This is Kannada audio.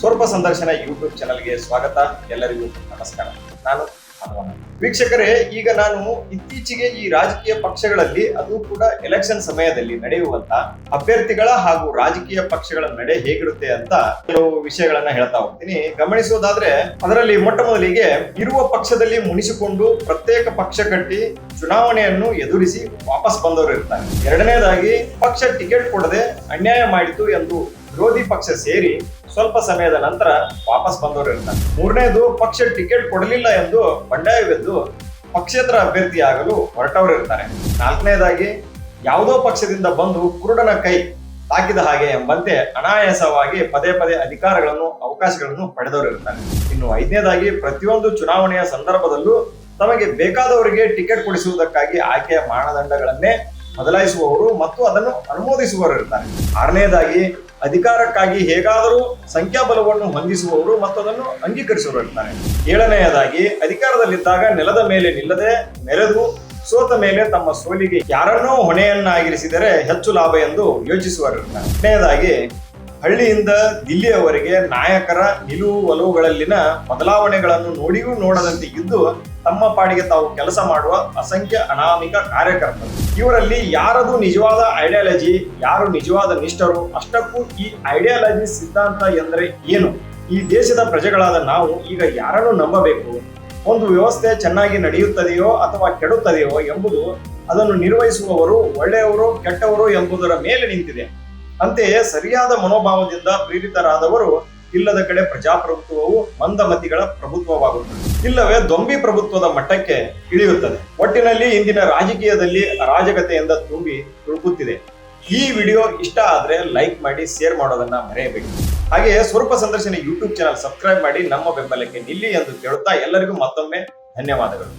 ಸ್ವಲ್ಪ ಸಂದರ್ಶನ ಯೂಟ್ಯೂಬ್ ಚಾನಲ್ಗೆ ಸ್ವಾಗತ. ಎಲ್ಲರಿಗೂ ನಮಸ್ಕಾರ. ನಾನು ವೀಕ್ಷಕರೇ, ಈಗ ನಾನು ಇತ್ತೀಚೆಗೆ ಈ ರಾಜಕೀಯ ಪಕ್ಷಗಳಲ್ಲಿ, ಅದು ಕೂಡ ಎಲೆಕ್ಷನ್ ಸಮಯದಲ್ಲಿ ನಡೆಯುವಂತ ಅಭ್ಯರ್ಥಿಗಳ ಹಾಗೂ ರಾಜಕೀಯ ಪಕ್ಷಗಳ ನಡೆ ಹೇಗಿರುತ್ತೆ ಅಂತ ಕೆಲವು ವಿಷಯಗಳನ್ನ ಹೇಳ್ತಾ ಹೋಗ್ತೀನಿ. ಗಮನಿಸುವುದಾದ್ರೆ, ಅದರಲ್ಲಿ ಮೊಟ್ಟ ಮೊದಲಿಗೆ ಇರುವ ಪಕ್ಷದಲ್ಲಿ ಮುನಿಸಿಕೊಂಡು ಪ್ರತ್ಯೇಕ ಪಕ್ಷ ಕಟ್ಟಿ ಚುನಾವಣೆಯನ್ನು ಎದುರಿಸಿ ವಾಪಸ್ ಬಂದವರು ಇರ್ತಾರೆ. ಎರಡನೇದಾಗಿ, ಪಕ್ಷ ಟಿಕೆಟ್ ಕೊಡದೆ ಅನ್ಯಾಯ ಮಾಡಿತು ಎಂದು ವಿರೋಧಿ ಪಕ್ಷ ಸೇರಿ ಸ್ವಲ್ಪ ಸಮಯದ ನಂತರ ವಾಪಸ್ ಬಂದವರು ಇರ್ತಾರೆ ಮೂರನೇದು, ಪಕ್ಷ ಟಿಕೆಟ್ ಕೊಡಲಿಲ್ಲ ಎಂದು ಬಂಡಾಯವೆದ್ದು ಪಕ್ಷೇತರ ಅಭ್ಯರ್ಥಿ ಆಗಲು ಹೊರಟವರು ಇರ್ತಾರೆ. ನಾಲ್ಕನೇದಾಗಿ, ಯಾವುದೋ ಪಕ್ಷದಿಂದ ಬಂದು ಕುರುಡನ ಕೈ ತಾಕಿದ ಹಾಗೆ ಎಂಬಂತೆ ಅನಾಯಾಸವಾಗಿ ಪದೇ ಪದೇ ಅಧಿಕಾರಗಳನ್ನು, ಅವಕಾಶಗಳನ್ನು ಪಡೆದವರು ಇರ್ತಾರೆ. ಇನ್ನು ಐದನೇದಾಗಿ, ಪ್ರತಿಯೊಂದು ಚುನಾವಣೆಯ ಸಂದರ್ಭದಲ್ಲೂ ತಮಗೆ ಬೇಕಾದವರಿಗೆ ಟಿಕೆಟ್ ಕೊಡಿಸುವುದಕ್ಕಾಗಿ ಆಯ್ಕೆಯ ಮಾನದಂಡಗಳನ್ನೇ ಬದಲಾಯಿಸುವವರು ಮತ್ತು ಅದನ್ನು ಅನುಮೋದಿಸುವವರು ಇರ್ತಾರೆ. ಆರನೇದಾಗಿ ಅಧಿಕಾರಕ್ಕಾಗಿ ಹೇಗಾದರೂ ಸಂಖ್ಯಾಬಲವನ್ನು ಹೊಂದಿಸುವವರು ಮತ್ತು ಅದನ್ನು ಅಂಗೀಕರಿಸುವವರು ಇರ್ತಾರೆ. ಏಳನೆಯದಾಗಿ, ಅಧಿಕಾರದಲ್ಲಿದ್ದಾಗ ನೆಲದ ಮೇಲೆ ನಿಲ್ಲದೆ ನೆರೆದು ಸೋತ ಮೇಲೆ ತಮ್ಮ ಸೋಲಿಗೆ ಯಾರನ್ನೋ ಹೊಣೆಯನ್ನಾಗಿರಿಸಿದರೆ ಹೆಚ್ಚು ಲಾಭ ಎಂದು ಯೋಚಿಸುವರು ಇರ್ತಾರೆ. ಹಳ್ಳಿಯಿಂದ ದಿಲ್ಲಿಯವರೆಗೆ ನಾಯಕರ ನಿಲುವು ಒಲವುಗಳಲ್ಲಿನ ಬದಲಾವಣೆಗಳನ್ನು ನೋಡಿಯೂ ನೋಡದಂತೆ ಇದ್ದು ತಮ್ಮ ಪಾಡಿಗೆ ತಾವು ಕೆಲಸ ಮಾಡುವ ಅಸಂಖ್ಯ ಅನಾಮಿಕ ಕಾರ್ಯಕರ್ತರು. ಇವರಲ್ಲಿ ಯಾರದು ನಿಜವಾದ ಐಡಿಯಾಲಜಿ ಯಾರು ನಿಜವಾದ ನಿಷ್ಠರು, ಅಷ್ಟಕ್ಕೂ ಈ ಐಡಿಯಾಲಜಿ ಸಿದ್ಧಾಂತ ಎಂದರೆ ಏನು? ಈ ದೇಶದ ಪ್ರಜೆಗಳಾದ ನಾವು ಈಗ ಯಾರನ್ನು ನಂಬಬೇಕು? ಒಂದು ವ್ಯವಸ್ಥೆ ಚೆನ್ನಾಗಿ ನಡೆಯುತ್ತದೆಯೋ ಅಥವಾ ಕೆಡುತ್ತದೆಯೋ ಎಂಬುದು ಅದನ್ನು ನಿರ್ವಹಿಸುವವರು ಒಳ್ಳೆಯವರು, ಕೆಟ್ಟವರು ಎಂಬುದರ ಮೇಲೆ ನಿಂತಿದೆ. ಅಂತೆಯೇ ಸರಿಯಾದ ಮನೋಭಾವದಿಂದ ಪ್ರೇರಿತರಾದವರು ಇಲ್ಲದ ಕಡೆ ಪ್ರಜಾಪ್ರಭುತ್ವವು ಮಂದಮತಿಗಳ ಪ್ರಭುತ್ವವಾಗುತ್ತದೆ. ಇಲ್ಲವೇ ದೊಂಬಿ ಪ್ರಭುತ್ವದ ಮಟ್ಟಕ್ಕೆ ಇಳಿಯುತ್ತದೆ. ಒಟ್ಟಿನಲ್ಲಿ ಇಂದಿನ ರಾಜಕೀಯದಲ್ಲಿ ಅರಾಜಕತೆಯಿಂದ ತುಂಬಿ ತುಳುಕುತ್ತಿದೆ. ಈ ವಿಡಿಯೋ ಇಷ್ಟ ಆದ್ರೆ ಲೈಕ್ ಮಾಡಿ, ಶೇರ್ ಮಾಡೋದನ್ನ ಮರೆಯಬೇಡಿ. ಹಾಗೆ ಸ್ವರೂಪ ಸಂದರ್ಶನ ಯೂಟ್ಯೂಬ್ ಚಾನಲ್ ಸಬ್ಸ್ಕ್ರೈಬ್ ಮಾಡಿ ನಮ್ಮ ಬೆಂಬಲಕ್ಕೆ ನಿಲ್ಲಿ ಎಂದು ಕೇಳುತ್ತಾ ಎಲ್ಲರಿಗೂ ಮತ್ತೊಮ್ಮೆ ಧನ್ಯವಾದಗಳು.